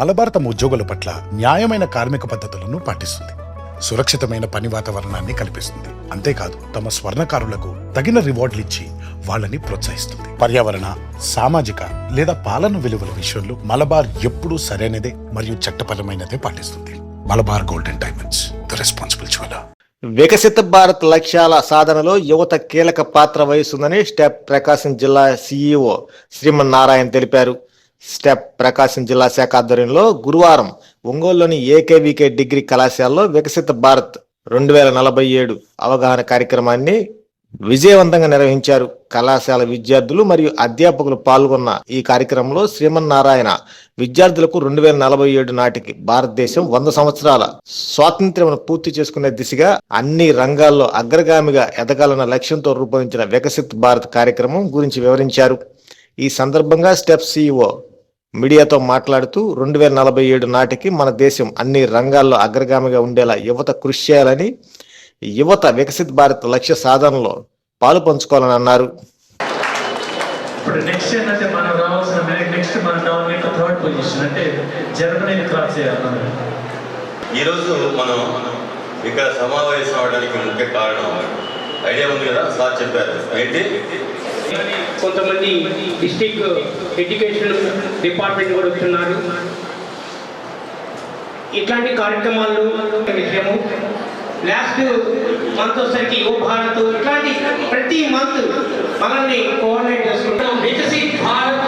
మలబార్ తమ ఉద్యోగుల పట్ల న్యాయమైన కార్మిక పద్ధతులను పాటిస్తుంది. సురక్షితమైన పని వాతావరణాన్ని కల్పిస్తుంది. అంతేకాదు తమ స్వర్ణకారులకు తగిన రివార్డులు ఇచ్చి వాళ్ళని ప్రోత్సహిస్తుంది. పర్యావరణ సామాజిక లేదా పాలన విలువల విషయంలో మలబార్ ఎప్పుడూ సరైనదే మరియు చట్టపరమైనదే పాటిస్తుంది. Malabar golden diamonds the responsible jeweller. Viksit Bharat లక్ష్యాల సాధనలో యువత కీలక పాత్ర వహిస్తుందని స్టెప్ ప్రకాశం జిల్లా సీఈఓ శ్రీమన్నారాయణ తెలిపారు. స్టెప్ ప్రకాశం జిల్లా శాఖ ఆధ్వర్యంలో గురువారం ఒంగోలులోని ఏకేవికే డిగ్రీ కళాశాలలో వికసిత భారత్ రెండు వేల నలభై ఏడు అవగాహన కార్యక్రమాన్ని విజయవంతంగా నిర్వహించారు. కళాశాల విద్యార్థులు మరియు అధ్యాపకులు పాల్గొన్న ఈ కార్యక్రమంలో శ్రీమన్నారాయణ విద్యార్థులకు రెండు వేల నలభై ఏడు నాటికి భారతదేశం వంద సంవత్సరాల స్వాతంత్ర్యం పూర్తి చేసుకునే దిశగా అన్ని రంగాల్లో అగ్రగామిగా ఎదగాలన్న లక్ష్యంతో రూపొందించిన వికసిత్ భారత్ కార్యక్రమం గురించి వివరించారు. ఈ సందర్భంగా స్టెప్ సిఇఓ మీడియాతో మాట్లాడుతూ రెండు వేల నలభై ఏడు నాటికి మన దేశం అన్ని రంగాల్లో అగ్రగామిగా ఉండేలా యువత కృషి చేయాలని యువత వికసిత్ భారత్ లక్ష్య సాధనలో పాలు పంచుకోవాలని అన్నారు. ఇప్పుడు నెక్స్ట్ ఏంటంటే మనం రావాల్సిన నెక్స్ట్ మన డౌన్ యొక్క థర్డ్ పొజిషన్ అంటే జర్మనీని క్రాస్ చేయాలి మనం. ఈరోజు మనం ఇక్కడ సమావేశం అవడానికి ముఖ్య కారణం ఐడియా ఉంది కదా సార్ చెప్పారు. ఏంటి కొంతమంది డిస్టిక్ ఎడ్యుకేషన్ డిపార్ట్మెంట్ కూడా వస్తున్నారు. ఇట్లాంటి కార్యక్రమాలు విషయము. లాస్ట్ మంత్ వచ్చేసరికి యువ భారత్ ఇట్లాంటి ప్రతి మంత్ మనల్ని కోఆర్డినేట్ చేసుకుంటాం వికసిత్ భారత్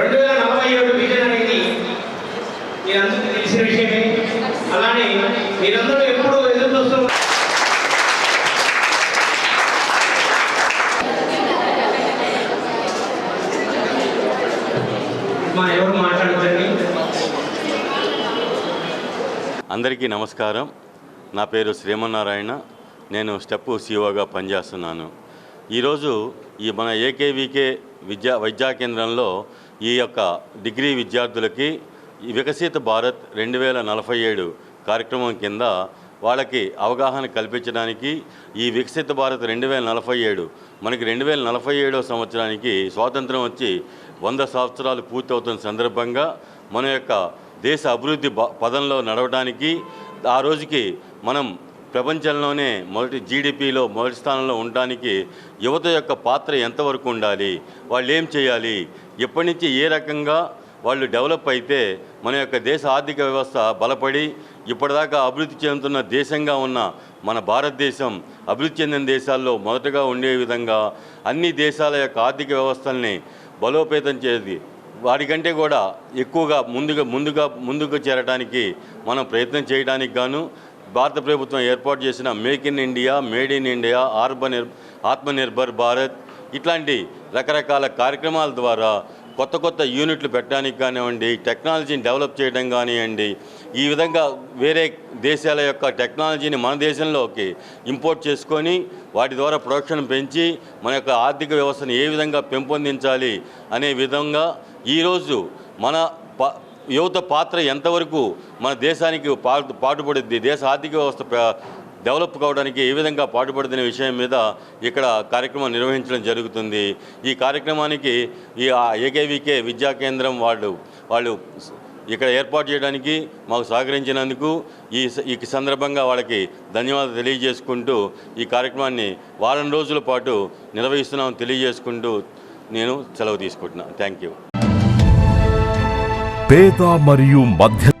రెండు వేల నలభై ఏడు విజన్ అనేది మీరందరికీ తెలిసిన విషయమే. అలానే మీరందరూ ఎప్పుడు ఎదురు చూస్తున్నారు మా ఎవరు మాట్లాడుతండి అందరికీ నమస్కారం. నా పేరు శ్రీమన్నారాయణ. నేను స్టెప్ సీఓగా పనిచేస్తున్నాను. ఈరోజు ఈ మన ఏకేవికే విద్యా విద్యా కేంద్రంలో ఈ యొక్క డిగ్రీ విద్యార్థులకి వికసిత భారత్ రెండు వేల నలభై ఏడు కార్యక్రమం కింద వాళ్ళకి అవగాహన కల్పించడానికి ఈ వికసిత భారత్ రెండు వేల నలభై ఏడు మనకి రెండు వేల నలభై ఏడో సంవత్సరానికి స్వాతంత్రం వచ్చి వంద సంవత్సరాలు పూర్తవుతున్న సందర్భంగా మన యొక్క దేశ అభివృద్ధి పదంలో నడవడానికి ఆ రోజుకి మనం ప్రపంచంలోనే మొదటి జీడిపిలో మొదటి స్థానంలో ఉండడానికి యువత యొక్క పాత్ర ఎంతవరకు ఉండాలి వాళ్ళు ఏం చేయాలి ఎప్పటి నుంచి ఏ రకంగా వాళ్ళు డెవలప్ అయితే మన యొక్క దేశ ఆర్థిక వ్యవస్థ బలపడి ఇప్పటిదాకా అభివృద్ధి చెందుతున్న దేశంగా ఉన్న మన భారతదేశం అభివృద్ధి చెందిన దేశాల్లో మొదటగా ఉండే విధంగా అన్ని దేశాల యొక్క ఆర్థిక వ్యవస్థల్ని బలోపేతం చేసి వాటికంటే కూడా ఎక్కువగా ముందుగా ముందుగా ముందుకు చేరడానికి మనం ప్రయత్నం చేయడానికి గాను భారత ప్రభుత్వం ఏర్పాటు చేసిన make in India made in India urban Atmanirbhar Bharat ఇట్లాంటి రకరకాల కార్యక్రమాల ద్వారా కొత్త కొత్త యూనిట్లు పెట్టడానికి కానివ్వండి టెక్నాలజీని డెవలప్ చేయడం కానివ్వండి ఈ విధంగా వేరే దేశాల యొక్క టెక్నాలజీని మన దేశంలోకి ఇంపోర్ట్ చేసుకొని వాటి ద్వారా ప్రొడక్షన్ పెంచి మన యొక్క ఆర్థిక వ్యవస్థను ఏ విధంగా పెంపొందించాలి అనే విధంగా ఈరోజు మన ప యువత పాత్ర ఎంతవరకు మన దేశానికి పాటు పాటుపడుద్ది దేశ ఆర్థిక వ్యవస్థ డెవలప్ కావడానికి ఏ విధంగా పాటుపడుతున్న విషయం మీద ఇక్కడ కార్యక్రమం నిర్వహించడం జరుగుతుంది. ఈ కార్యక్రమానికి ఈ ఏకేవికే విద్యా కేంద్రం వాళ్ళు వాళ్ళు ఇక్కడ ఏర్పాటు చేయడానికి మాకు సహకరించినందుకు ఈ ఈ సందర్భంగా వాళ్ళకి ధన్యవాదాలు తెలియజేసుకుంటూ ఈ కార్యక్రమాన్ని వారం రోజుల పాటు నిర్వహిస్తున్నామని తెలియజేసుకుంటూ నేను సెలవు తీసుకుంటున్నాను థ్యాంక్ యూ పేద మరియు మధ్య